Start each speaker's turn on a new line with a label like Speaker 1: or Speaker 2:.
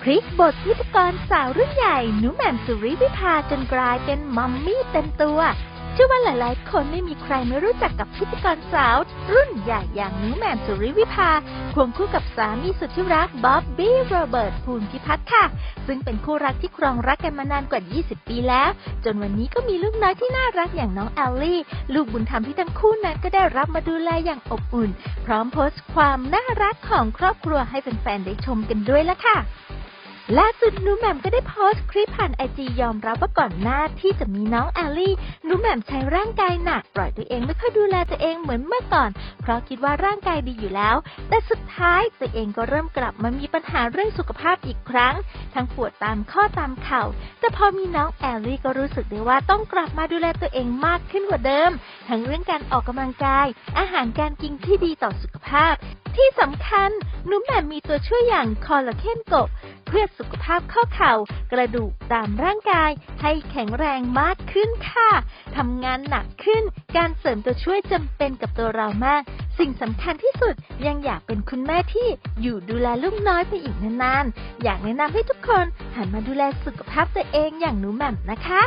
Speaker 1: พลิกบทพิธีกรสาวรุ่นใหญ่หนูแหม่มสุริวิภาจนกลายเป็นมัมมี่เต็มตัว เชื่อว่าหลายๆ คนไม่มีใครไม่รู้จักกับพิธีกรสาว รุ่นใหญ่อย่างหนูแหม่มสุริวิภาควงคู่กับสามีสุดที่รักบ๊อบบี้โรเบิร์ตภูมิพิพัฒน์ค่ะ ซึ่งเป็นคู่รักที่ครองรักกันมานานกว่า 20 ปีแล้ว จนวันนี้ก็มีลูกน้อยที่น่ารักอย่างน้องแอลลี่ ลูกบุญธรรมที่ทั้งคู่นั้นก็ได้รับมาดูแลอย่างอบอุ่น พร้อมโพสต์ความน่ารักของครอบครัวให้แฟนๆได้ชมกันด้วยละค่ะ ล่าสุดหนูแหม่มก็ได้โพสต์คลิปผ่านไอจียอมรับว่าก่อนหน้าที่จะมีน้องแอลลี่หนูแหม่มใช้ร่างกายหนัก ปล่อยตัวเองไม่ค่อยดูแลตัวเองเหมือนเมื่อก่อน เพราะคิดว่าร่างกายดีอยู่แล้ว แต่สุดท้ายตัวเองก็เริ่มกลับมามีปัญหาเรื่องสุขภาพอีกครั้ง ทั้งปวดตามข้อตามเข่า แต่พอมีน้องแอลลี่ก็รู้สึกได้ว่าต้องกลับมาดูแลตัวเองมากขึ้นกว่าเดิม ทั้งเรื่องการออกกำลังกาย อาหารการกินที่ดีต่อสุขภาพ ที่สำคัญหนูแหม่มมีตัวช่วยอย่างคอลลาเจนโกะ เพื่อสุขภาพข้อเข่า กระดูกตามร่างกาย ให้แข็งแรงมากขึ้นค่ะทำงานหนักขึ้น การเสริมตัวช่วยจำเป็นกับตัวเรามาก สิ่งสำคัญที่สุดยังอยากเป็นคุณแม่ที่อยู่ดูแลลูกน้อยไปอีกนานๆ อยากแนะนำให้ทุกคนหันมาดูแลสุขภาพตัวเองอย่างหนูแหม่มนะคะ